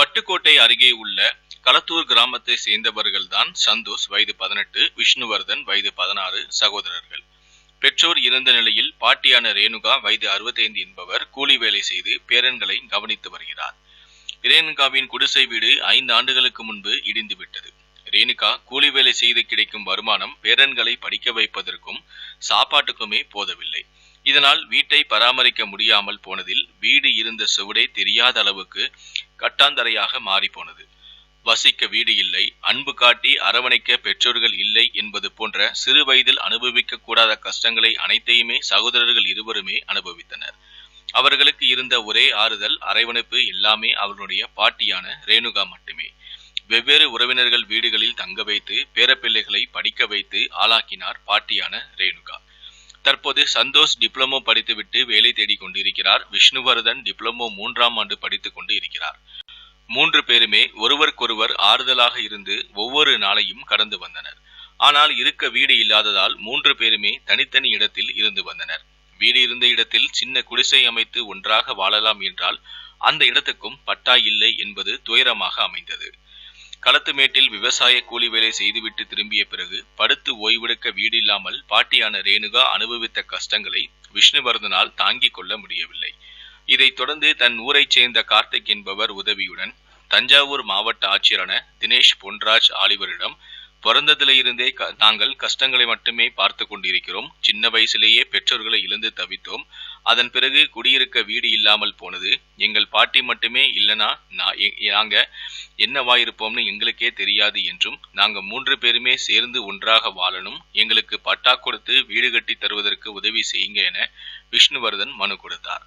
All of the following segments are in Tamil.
பட்டுக்கோட்டை அருகே உள்ள களத்தூர் கிராமத்தை சேர்ந்தவர்கள்தான் சந்தோஷ் வயது பதினெட்டு விஷ்ணுவர்தன் வயது பதினாறு சகோதரர்கள். பெற்றோர் இறந்த நிலையில் பாட்டியான ரேணுகா வயது அறுபத்தைந்து என்பவர் கூலி வேலை செய்து பேரன்களை கவனித்து வருகிறார். ரேணுகாவின் குடிசை வீடு ஐந்து ஆண்டுகளுக்கு முன்பு இடிந்து விட்டது. ரேணுகா கூலி வேலை செய்து கிடைக்கும் வருமானம் பேரன்களை படிக்க வைப்பதற்கும் சாப்பாட்டுக்குமே போதவில்லை. இதனால் வீட்டை பராமரிக்க முடியாமல் போனதில் வீடு இருந்த சுவடே தெரியாத அளவுக்கு கட்டாந்தரையாக மாறி போனது வசிக்க வீடு இல்லை அன்பு காட்டி அரவணைக்க பெற்றோர்கள் இல்லை என்பது போன்ற சிறு வயதில் அனுபவிக்க கூடாத கஷ்டங்களை அனைத்தையுமே சகோதரர்கள் இருவருமே அனுபவித்தனர். அவர்களுக்கு இருந்த ஒரே ஆறுதல் அரவணைப்பு எல்லாமே அவர்களுடைய பாட்டியான ரேணுகா மட்டுமே. வெவ்வேறு உறவினர்கள் வீடுகளில் தங்க வைத்து பேரப்பிள்ளைகளை படிக்க வைத்து ஆளாக்கினார் பாட்டியான ரேணுகா. தற்போது சந்தோஷ் டிப்ளமோ படித்துவிட்டு வேலை தேடிக் கொண்டிருக்கிறார். விஷ்ணுவர்தன் டிப்ளமோ மூன்றாம் ஆண்டு படித்துக் கொண்டு இருக்கிறார் மூன்று பேருமே ஒருவருக்கொருவர் ஆறுதலாக இருந்து ஒவ்வொரு நாளையும் கடந்து வந்தனர். ஆனால் இருக்க வீடு இல்லாததால் மூன்று பேருமே தனித்தனி இடத்தில் இருந்து வந்தனர். வீடு இருந்த இடத்தில் சின்ன குடிசை அமைத்து ஒன்றாக வாழலாம் என்றால் அந்த இடத்துக்கும் பட்டா இல்லை என்பது துயரமாக அமைந்தது. களத்துமேட்டில் விவசாய கூலி வேலை செய்துவிட்டு திரும்பிய பிறகு படுத்து ஓய்வெடுக்க வீடு இல்லாமல் பாட்டியான ரேணுகா அனுபவித்த கஷ்டங்களை விஷ்ணுவர்தனால் தாங்கிக் கொள்ள முடியவில்லை. இதைத் தொடர்ந்து தன் ஊரைச் சேர்ந்த கார்த்திக் என்பவர் உதவியுடன் தஞ்சாவூர் மாவட்ட ஆட்சியரான தினேஷ் பொன்ராஜ் ஆலிவரிடம் பிறந்ததிலிருந்தே க நாங்கள் கஷ்டங்களை மட்டுமே பார்த்து கொண்டிருக்கிறோம். சின்ன வயசிலேயே பெற்றோர்களை இழந்து தவித்தோம். அதன் பிறகு குடியிருக்க வீடு இல்லாமல் போனது. எங்கள் பாட்டி மட்டுமே இல்லனா நாங்க என்னவாயிருப்போம்னு எங்களுக்கே தெரியாது என்றும் நாங்க மூன்று பேருமே சேர்ந்து ஒன்றாக வாழணும் எங்களுக்கு பட்டா கொடுத்து வீடு கட்டி தருவதற்கு உதவி செய்யுங்க என விஷ்ணுவர்தன் மனு கொடுத்தார்.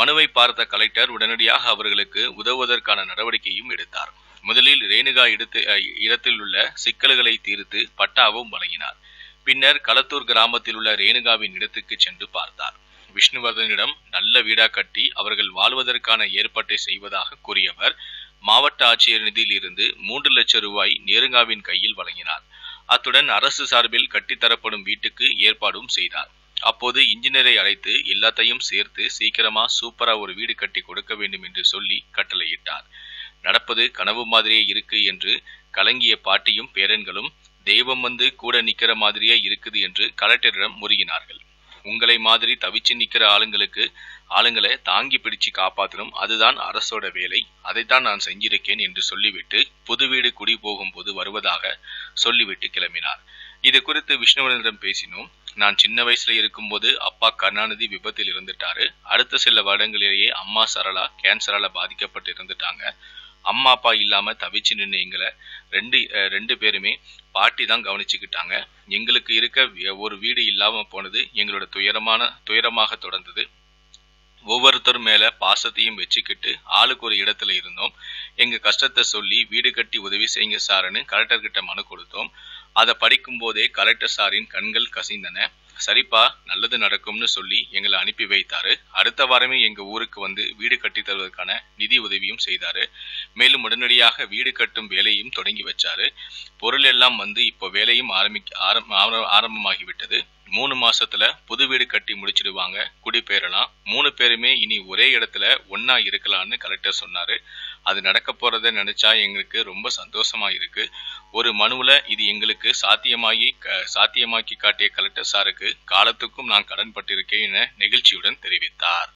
மனுவை பார்த்த கலெக்டர் உடனடியாக அவர்களுக்கு உதவுவதற்கான நடவடிக்கையும் எடுத்தார். முதலில் ரேணுகா எடுத்து இடத்தில் உள்ள சிக்கல்களை தீர்த்து பட்டாவும் வழங்கினார். பின்னர் களத்தூர் கிராமத்தில் உள்ள ரேணுகாவின் இடத்துக்கு சென்று பார்த்தார். விஷ்ணுவர்தனிடம் நல்ல வீடா கட்டி அவர்கள் வாழ்வதற்கான ஏற்பாட்டை செய்வதாக கூறியவர் மாவட்ட ஆட்சியர் நிதியில் இருந்து மூன்று லட்சம் ரூபாய் நேருங்காவின் கையில் வழங்கினார். அத்துடன் அரசு சார்பில் கட்டித்தரப்படும் வீட்டுக்கு ஏற்பாடும் செய்தார். அப்போது இன்ஜினியரை அழைத்து எல்லாத்தையும் சேர்த்து சீக்கிரமா சூப்பரா ஒரு வீடு கட்டி கொடுக்க வேண்டும் என்று சொல்லி கட்டளையிட்டார். நடப்பது கனவு மாதிரியே இருக்கு என்று கலங்கிய பாட்டியும் பேரன்களும் தெய்வம் வந்து கூட நிக்கிற மாதிரியே இருக்குது என்று கலெக்டரிடம் முறுகினார்கள். உங்களை மாதிரி தவிச்சு நிக்கிற ஆளுங்களுக்கு ஆளுங்களை தாங்கி பிடிச்சு காப்பாற்றணும் அதுதான் அரசோட வேலை. அதைத்தான் நான் செஞ்சிருக்கேன் என்று சொல்லிவிட்டு புது வீடு குடி போகும்போது வருவதாக சொல்லிவிட்டு கிளம்பினார். இது குறித்து விஷ்ணுவனிடம் பேசினோம். நான் சின்ன வயசுல இருக்கும்போது அப்பா கருணாநிதி விபத்தில் இருந்துட்டாரு. அடுத்த சில வருடங்களிலேயே அம்மா சரளா கேன்சரால பாதிக்கப்பட்டு இருந்துட்டாங்க. அம்மா அப்பா இல்லாம தவிச்சு நின்று எங்களை ரெண்டு ரெண்டு பேருமே பாட்டி தான் கவனிச்சுக்கிட்டாங்க. எங்களுக்கு இருக்க ஒரு வீடு இல்லாம போனது எங்களோட துயரமான துயரமாக தொடர்ந்தது. ஒவ்வொருத்தர் மேல பாசத்தையும் வச்சுக்கிட்டு ஆளுக்கு ஒரு இடத்துல இருந்தோம். எங்க கஷ்டத்தை சொல்லி வீடு கட்டி உதவி செய்யுங்க சாருன்னு கலெக்டர் கிட்ட மனு கொடுத்தோம். அதை படிக்கும் போதே கலெக்டர் சாரின் கண்கள் கசிந்தன. சரிப்பா நல்லது நடக்கும்னு சொல்லி எங்களை அனுப்பி வைத்தாரு. அடுத்த வாரமே எங்க ஊருக்கு வந்து வீடு கட்டி தருவதற்கான நிதி உதவியும் செய்தாரு. மேலும் உடனடியாக வீடு கட்டும் வேலையும் தொடங்கி வச்சாரு. பொருள் எல்லாம் வந்து இப்போ வேலையும் ஆரம்பி ஆரம்பமாகிவிட்டது. மூணு மாசத்துல புது வீடு கட்டி முடிச்சிடுவாங்க குடிபெயரலாம் மூணு பேருமே இனி ஒரே இடத்துல ஒன்னா இருக்கலாம்னு கலெக்டர் சொன்னாரு. அது நடக்க போறத நினைச்சா எங்களுக்கு ரொம்ப சந்தோஷமா இருக்கு. ஒரு மனுவுல இது எங்களுக்கு சாத்தியமாகி சாத்தியமாக்கி காட்டிய கலெக்டர் சாருக்கு காலத்துக்கும் நான் கடன்பட்டிருக்கேன் என நெகிழ்ச்சியுடன் தெரிவித்தார்.